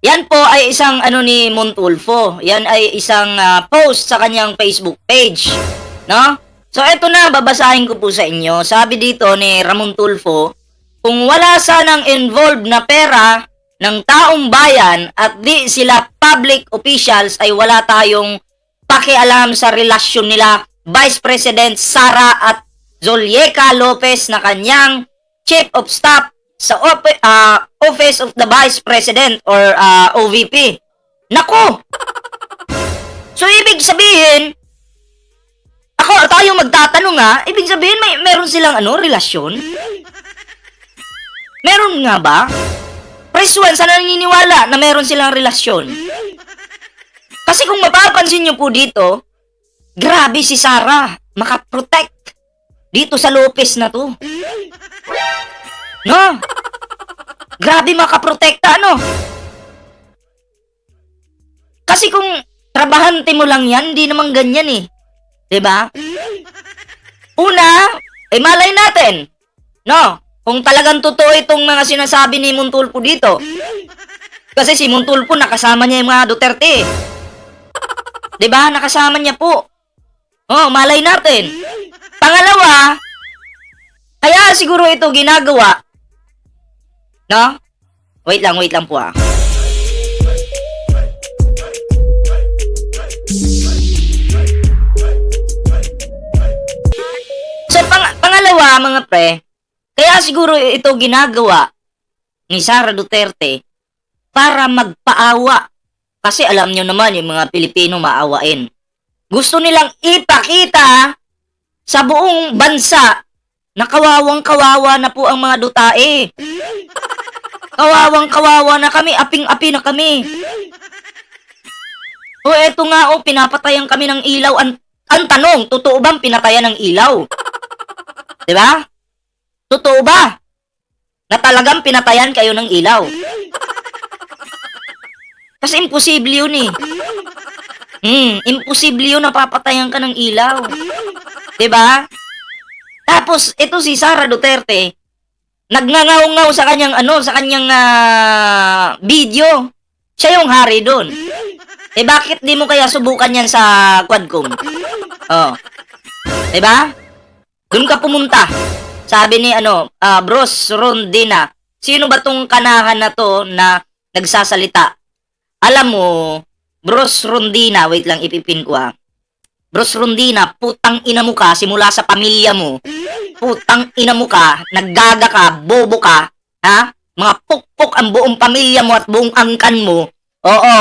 Yan po ay isang ano ni Montulfo. Yan ay isang ah, post sa kanyang Facebook page. No? So eto na, babasahin ko po sa inyo. Sabi dito ni Ramon Tulfo, kung wala sanang involved na pera ng taong bayan at di sila public officials ay wala tayong pakialam sa relasyon nila Vice President Sara at Zolieca Lopez na kanyang Chief of Staff sa op- ah, Office of the Vice President or ah, OVP. Nako! So, ibig sabihin, ako, tayo magtatanong nga, ibig sabihin, may, meron silang ano, relasyon? Meron nga ba? Press one, sana naniniwala na meron silang relasyon. Kasi kung mapapansin nyo po dito, grabe si Sarah, makaprotect dito sa Lopez na to. No? Grabe makaprotekta, ano? Kasi kung trabahante mo lang yan, hindi naman ganyan eh. ba? Una, eh malay natin. No? Kung talagang totoo itong mga sinasabi ni Montulpo dito. Kasi si Montulpo nakasama niya yung mga Duterte. 'Di ba? Nakasama niya po. Oh, malay natin. Pangalawa, kaya siguro ito ginagawa. No? Wait lang, wait lang po ah. So, pang- pangalawa, mga pre, kaya siguro ito ginagawa ni Sara Duterte para magpaawa. Kasi alam nyo naman, yung mga Pilipino maawain. Gusto nilang ipakita sa buong bansa na kawawang kawawa na po ang mga dutae. Kawawang kawawa na kami, aping-api na kami. O eto nga o, pinapatayan kami ng ilaw. Ang, ang tanong, totoo bang pinatayan ng ilaw? 'Di ba? Totoo ba? Na talagang pinatayan kayo ng ilaw? Kasi imposible yun eh. Hmm, imposible yun na papatayan ka ng ilaw. 'Di ba? Tapos, ito si Sara Duterte, nagngangaw-ngaw sa kanyang ano, sa kanyang ah, video. Siya yung hari doon. Eh bakit di mo kaya subukan yan sa Quadcom? Oh. 'Di ba? Doon ka pumunta. Sabi ni ano, ah, Bros Rondina, sino ba tong kanahan na to na nagsasalita? Alam mo, Bros Rondina, wait lang ipipin ko ah. Bros Rondina, putang ina mo ka simula sa pamilya mo. Putang ina mo ka, naggaga ka, bobo ka, ha? Mga pukpok ang buong pamilya mo at buong angkan mo. Oo,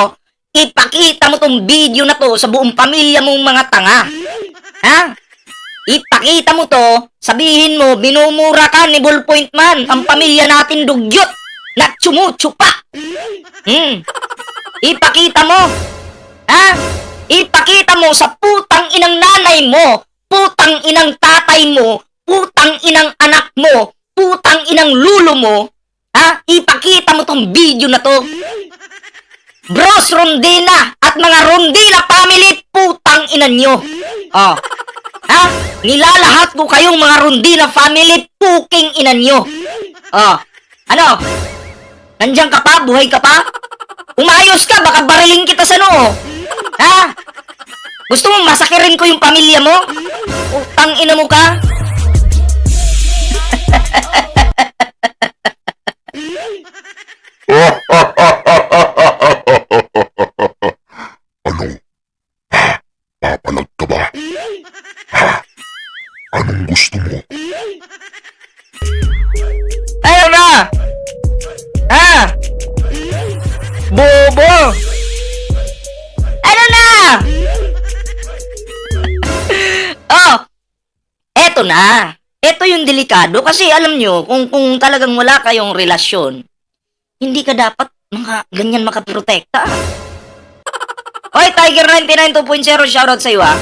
ipakita mo tong video na to sa buong pamilya mong mga tanga. Ha? Ipakita mo to, sabihin mo, binumura ka ni Ballpoint Man, ang pamilya natin dugyot, na tsumutsupa. Hmm. Ipakita mo. Ha? Ipakita mo sa putang inang nanay mo, putang inang tatay mo, putang inang anak mo, putang inang lulo mo. Ha? Ipakita mo tong video na to. Bros Rondina at mga Rondina family, putang ina nyo. Oh. Ha? Nilalahat ko kayong mga Rondina family, puking ina nyo. Oh. Ano? Nandiyan ka pa? Buhay ka pa? Umayos ka, baka bariling kita sa noo. Ha? Gusto mo masakirin ko yung pamilya mo? Utang ina mo ka? Ano? Ha? Papalag ka ba? Ha? Anong gusto mo? Na. Eto yung delikado kasi alam nyo, kung, kung talagang wala kayong relasyon, hindi ka dapat mga ganyan makaprotekta. Oy, Tiger 99 2.0, shoutout sa iyo ah.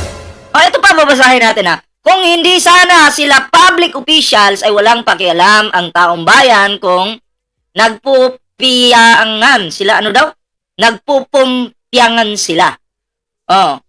O, ito pa babasahin natin ah. Kung hindi sana sila public officials ay walang pakialam ang taong bayan kung nagpupiyangan sila. Ano daw? Nagpupumpiyangan sila. Oh.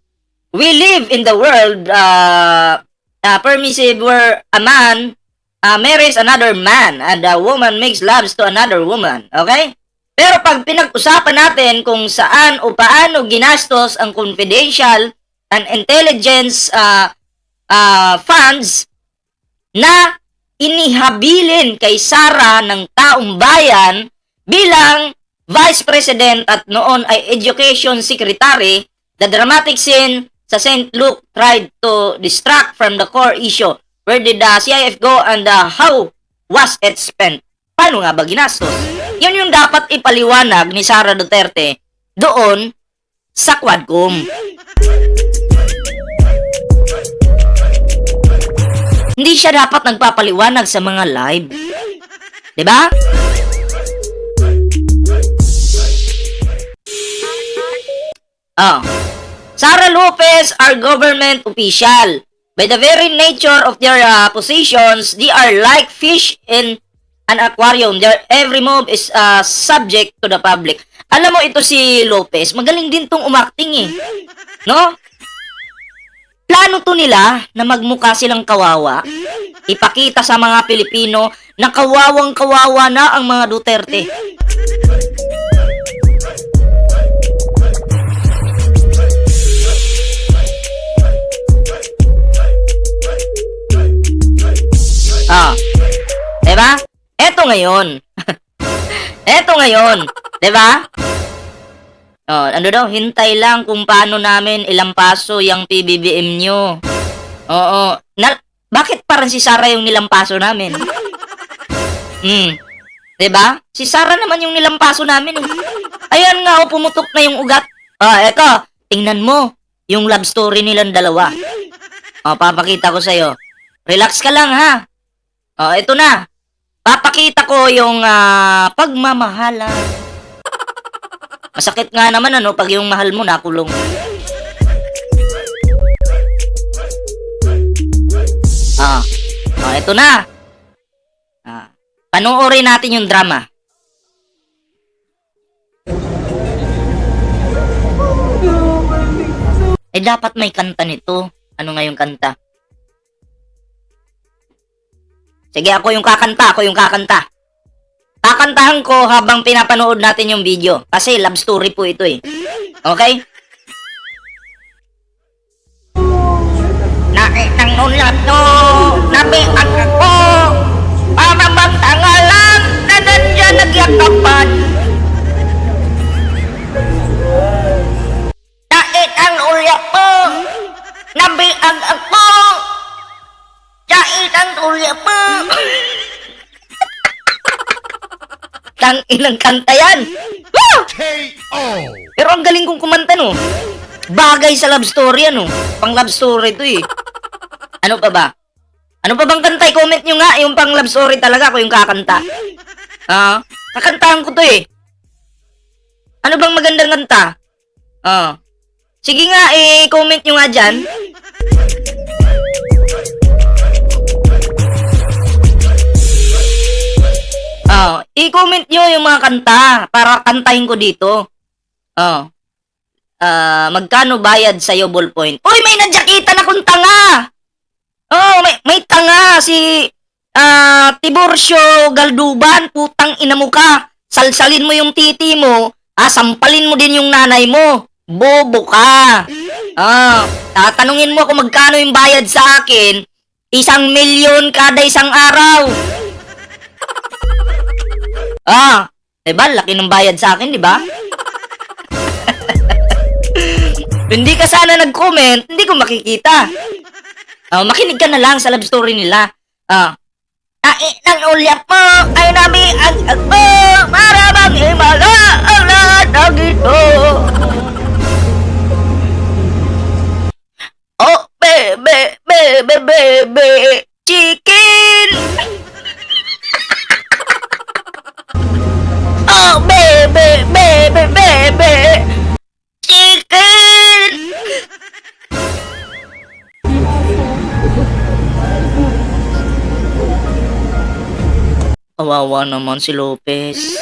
We live in the world uh, uh, permissive where a man uh, marries another man and a woman makes loves to another woman. Okay? Pero pag pinag-usapan natin kung saan o paano ginastos ang confidential and intelligence ah, ah, funds na inihabilin kay Sara ng taong bayan bilang Vice President at noon ay Education Secretary, the dramatic scene sa St. Luke tried to distract from the core issue. Where did the CIF go and uh, how was it spent? Paano nga ba ginastos? Yun yung dapat ipaliwanag ni Sara Duterte doon sa Quadcom. Hindi siya dapat nagpapaliwanag sa mga live. 'Di ba? Oh. Sara Lopez are government official. By the very nature of their uh, positions, they are like fish in an aquarium. Their every move is uh, subject to the public. Alam mo ito si Lopez, magaling din tong umakting eh. No? Plano to nila na magmukha silang kawawa. Ipakita sa mga Pilipino na kawawang kawawa na ang mga Duterte. 'Di ba? Eto ngayon. Eto ngayon, 'di ba? Oh, ano daw, hintay lang kung paano namin ilampaso yung PBBM nyo. Oo. Na, bakit parang si Sarah yung nilampaso namin? Hmm. 'Di ba? Si Sarah naman yung nilampaso namin. Eh. Ayan nga, oh, pumutok na yung ugat. Ah, eto, tingnan mo yung love story nilang dalawa. Oh, papakita ko sa'yo. Relax ka lang, ha? Oh, ito na. Papakita ko yung ah, pagmamahalan. Masakit nga naman ano pag yung mahal mo nakulong. Ah, oh, ito na. Ah, panoorin natin yung drama. Eh dapat may kanta nito. Ano nga yung kanta? Sige, ako yung kakanta, ako yung kakanta. Kakantahan ko habang pinapanood natin yung video. Kasi love story po ito eh. Okay? Nakitang ulat no, nabi ang ako. Para bang tangalan na nandiyan nagyakapan. Tang ilang kanta yan. K.O. Pero ang galing kong kumanta no. Bagay sa love story ano. Pang love story to eh. Ano pa ba? Ano pa bang kanta? I-comment nyo nga yung pang love story talaga ako yung kakanta. Ah, kakantahan ko to eh. Ano bang magandang kanta? Ah. Sige nga, i-comment nyo nga dyan. Ah, i-comment nyo yung mga kanta para kantahin ko dito. Oh. Ah, magkano bayad sa iyo ballpoint? Uy, may nadyakitan akong tanga. Oh, may may tanga si ah Tiburcio Galduban, putang ina mo ka. Salsalin mo yung titi mo, ah, sampalin mo din yung nanay mo. Bobo ka. Ah, tatanungin mo kung magkano yung bayad sa akin. Isang milyon kada isang araw. Ah, diba? Laki ng bayad sa akin, di ba? hindi ka sana nag-comment, hindi ko makikita. Ah, makinig ka na lang sa love story nila. Ah, Ai ng ulyap mo ay nabi ang agbo para bang himala ang lahat ng ito. Oh, be, be, be, be, be, be, chicken! Kawawa naman si Lopez.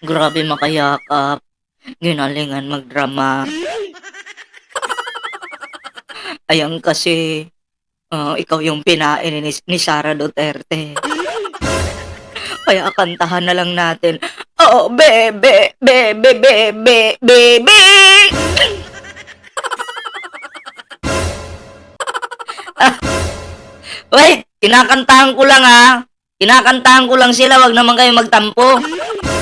Grabe makayakap. Ginalingan magdrama. Ayan kasi, ah, ikaw yung pinain ni, ni Sara Duterte. Kaya kantahan na lang natin Oh, bebe, bebe, bebe, bebe. Ah. Wait, kinakantahan ko lang ha. Kinakantahan ko lang sila, wag naman kayo magtampo.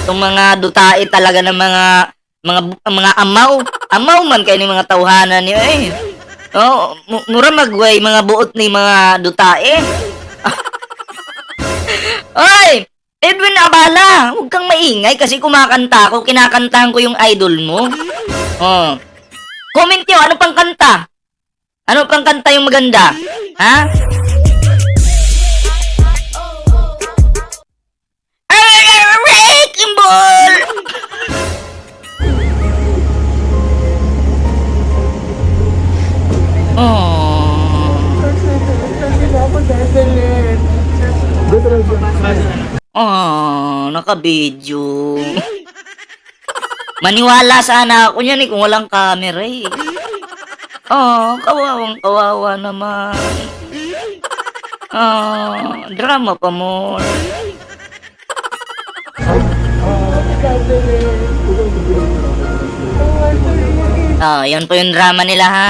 Itong mga dutae talaga ng mga mga mga amaw. Amaw man kayo ni mga tawhanan niyo eh. Oh, mu- mura magway mga buot ni mga dutae. Oy! Edwin Abala, huwag kang maingay kasi kumakanta ako, kinakantahan ko yung idol mo. Oh. Comment nyo, ano pang kanta? Ano pang kanta yung maganda? Ha? Oh, naka-video. Maniwala sana ako niyan eh kung walang camera eh. Oh, kawawang kawawa naman. Oh, drama pa mo. Oh, yun po yung drama nila ha.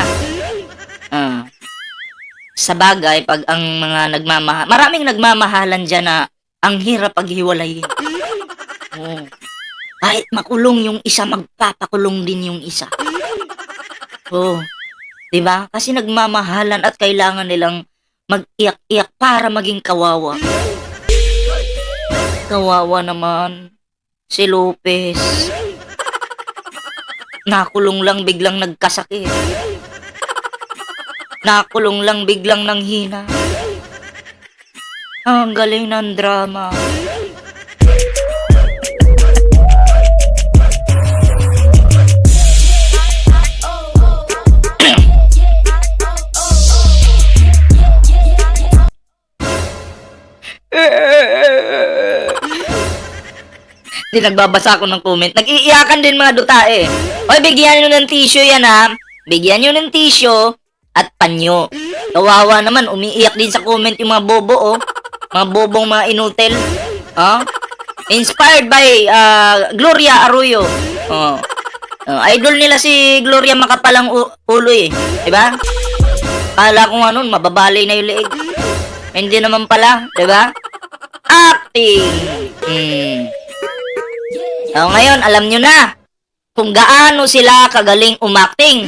Ah. Sa bagay, pag ang mga nagmamahal, maraming nagmamahalan dyan na ang hirap paghiwalayin. Oh. Kahit makulong yung isa, magpapakulong din yung isa. Oh. 'Di ba? Kasi nagmamahalan at kailangan nilang mag-iyak-iyak para maging kawawa. Kawawa naman. Si Lopez. Nakulong lang biglang nagkasakit. Nakulong lang biglang nanghina. Ang galing ng drama. Hindi nagbabasa ako ng comment. Nag-iiyakan din mga dutae. Oy, bigyan nyo ng tissue yan ha. Bigyan nyo ng tissue at panyo. Kawawa naman, umiiyak din sa comment yung mga bobo, oh. Mga bobong mga inutel. Oh. Inspired by ah, Gloria Arroyo. Oh. Oh, idol nila si Gloria makapalang ulo eh. Diba? Kala ko nga nun, mababalay na yung leeg. Hindi naman pala, diba? Acting! Hmm. So, ngayon, alam nyo na kung gaano sila kagaling umakting.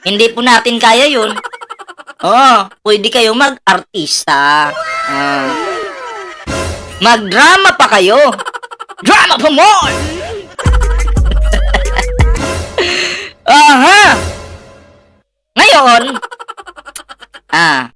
Hindi po natin kaya yun. Oo, pwede kayo mag-artista. Ah. Mag-drama pa kayo. Drama pa more! Aha! Ngayon, ah,